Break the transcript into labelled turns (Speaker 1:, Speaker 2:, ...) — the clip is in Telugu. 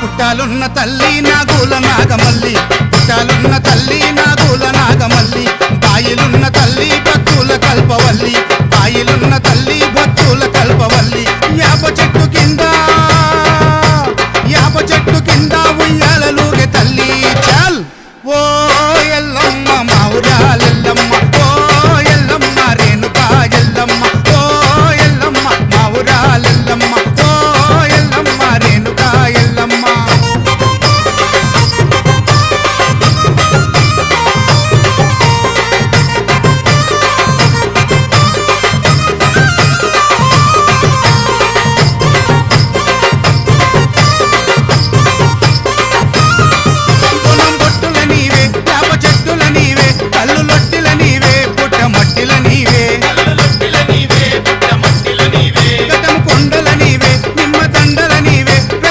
Speaker 1: పుట్టాలున్న తల్లి నా నాగుల నాగమల్లి. పుట్టాలు